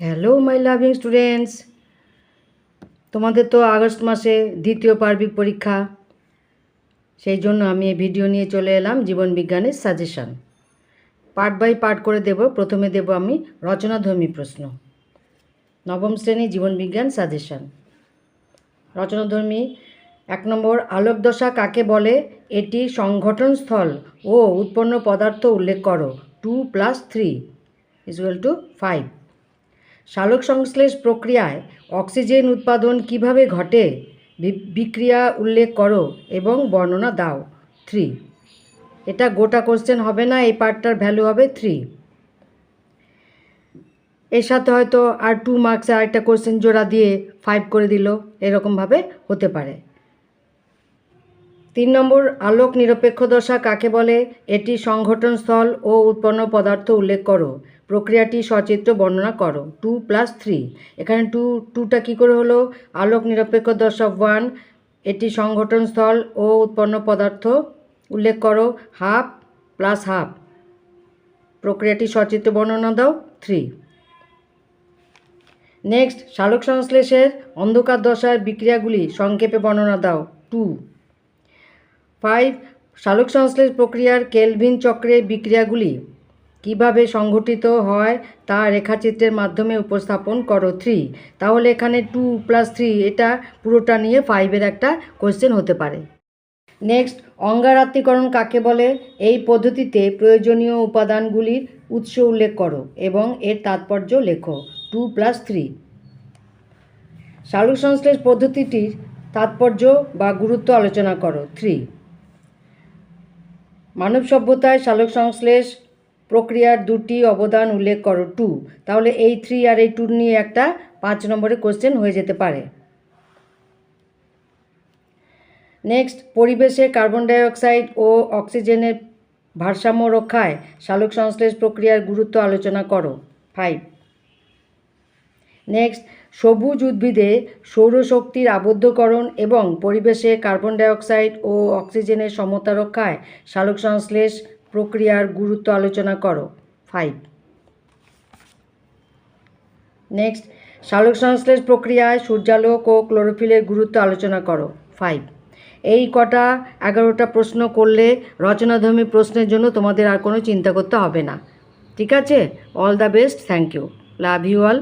Hello my loving students তোমাদের তো August মাসে দ্বিতীয় পার্বিক পরীক্ষা। সেই জন্য আমি এই ভিডিও নিয়ে চলে এলাম জীবন বিজ্ঞানের সাজেশন পার্ট বাই পার্ট করে দেব, প্রথমে দেব আমি রচনাধর্মী প্রশ্ন। নবম শ্রেণি জীবন বিজ্ঞান সাজেশন রচনাধর্মী, এক নম্বর, আলোকদশা কাকে বলে? এটি সংঘটন স্থল ও উৎপন্ন পদার্থ উল্লেখ করো। Two plus three equal two five সালোক সংশ্লেষ প্রক্রিয়ায় অক্সিজেন উৎপাদন কীভাবে ঘটে? বিক্রিয়া উল্লেখ করো এবং বর্ণনা দাও। থ্রি। এটা গোটা কোশ্চেন হবে না, এই পার্টটার ভ্যালু হবে থ্রি। এর সাথে হয়তো আর টু মার্কসে আরেকটা কোশ্চেন জোড়া দিয়ে ফাইভ করে দিল, এরকমভাবে হতে পারে। তিন নম্বর, আলোক নিরপেক্ষ দশা কাকে বলে? এটি সংঘটন স্থল ও উৎপন্ন পদার্থ উল্লেখ করো। প্রক্রিয়াটি সচিত্র বর্ণনা করো। টু প্লাস থ্রি এখানে টু টুটা কী করে হলো? আলোক নিরপেক্ষ দশা ওয়ান এটি সংঘটন স্থল ও উৎপন্ন পদার্থ। উল্লেখ করো হাফ প্লাস হাফ প্রক্রিয়াটি সচিত্র বর্ণনা দাও থ্রি নেক্সট সালোক সংশ্লেষের অন্ধকার দশার বিক্রিয়াগুলি সংক্ষেপে বর্ণনা দাও টু ফাইভ সালোক সংশ্লেষ প্রক্রিয়ার কেলভিন চক্রের বিক্রিয়াগুলি। কীভাবে সংঘটিত হয় তা রেখাচিত্রের মাধ্যমে উপস্থাপন করো থ্রি তাহলে এখানে টু প্লাস থ্রি এটা পুরোটা নিয়ে ফাইভের একটা কোশ্চেন হতে পারে। নেক্সট অঙ্গারাত্মীকরণ কাকে বলে? এই পদ্ধতিতে প্রয়োজনীয় উপাদানগুলির উৎস উল্লেখ করো এবং এর তাৎপর্য লেখো। টু প্লাস থ্রি সালোক সংশ্লেষ পদ্ধতিটির তাৎপর্য বা গুরুত্ব আলোচনা করো। থ্রি মানব সভ্যতায় সালোক সংশ্লেষ প্রক্রিয়ার দুটি অবদান উল্লেখ করো, টু। তাহলে এই থ্রি আর এই টু নিয়ে একটা পাঁচ নম্বরে কোশ্চেন হয়ে যেতে পারে। নেক্সট পরিবেশে কার্বন ডাইঅক্সাইড ও অক্সিজেনের ভারসাম্য রক্ষায় সালোক সংশ্লেষ প্রক্রিয়ার গুরুত্ব আলোচনা করো ফাইভ নেক্সট সবুজ উদ্ভিদে সৌরশক্তির আবদ্ধকরণ এবং পরিবেশে কার্বন ডাইঅক্সাইড ও অক্সিজেনের সমতা রক্ষায় সালোক সংশ্লেষ প্রক্রিয়ার গুরুত্ব আলোচনা করো। ফাইভ নেক্সট সালোক সংশ্লেষ প্রক্রিয়ায় সূর্যালোক ও ক্লোরোফিলের গুরুত্ব আলোচনা করো। ফাইভ এই কটা এগারোটা প্রশ্ন করলে রচনাধর্মী প্রশ্নের জন্য তোমাদের আর কোনো চিন্তা করতে হবে না। ঠিক আছে? All the best thank you love you all